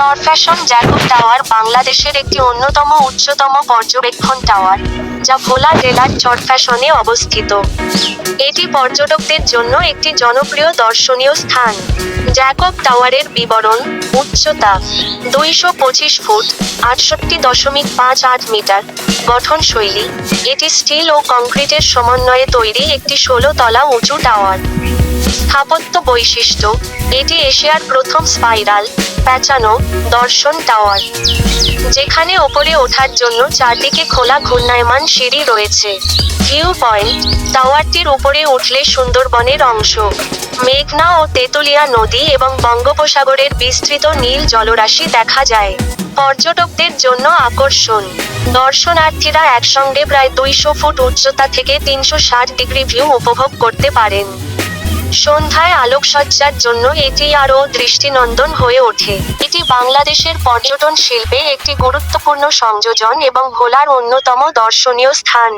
Charfasson Jacob tower বাংলাদেশের একটি অন্যতম উচ্চতম পর্যবেক্ষণ টাওয়ার যা ভোলা জেলার চরফ্যাশনে অবস্থিত। এটি পর্যটকদের জন্য একটি জনপ্রিয় দর্শনীয় স্থান। জ্যাকব টাওয়ারের বিবরণ, উচ্চতা দুইশো পঁচিশ ফুট, আটষট্টি দশমিক পাঁচ আট মিটার, গঠনশৈলী। এটি স্টিল ও কংক্রিটের সমন্বয়ে তৈরি একটি ষোলো তলা উঁচু টাওয়ার স্থাপত্য বৈশিষ্ট্য, এটি এশিয়ার প্রথম স্পাইরাল, প্যাঁচানো, দর্শন টাওয়ার, যেখানে ওপরে ওঠার জন্য চারদিকে খোলা ঘূর্ণায়মান সিঁড়ি রয়েছে। ভিউ পয়েন্ট, টাওয়ারটির উপরে উঠলে সুন্দরবনের অংশ। মেঘনা ও তেতুলিয়া নদী এবং বঙ্গোপসাগরের বিস্তৃত নীল জলরাশি দেখা যায়। পর্যটকদের জন্য আকর্ষণ। দর্শনার্থীরা একসঙ্গে প্রায় দুইশো ফুট উচ্চতা থেকে তিনশো ষাট ডিগ্রি ভিউ উপভোগ করতে পারেন। সন্ধ্যায় আলোকসজ্জার জন্য এটি আরও দৃষ্টিনন্দন হয়ে ওঠে। এটি বাংলাদেশের পর্যটন শিল্পে একটি গুরুত্বপূর্ণ সংযোজন এবং ভোলার অন্যতম দর্শনীয় স্থান।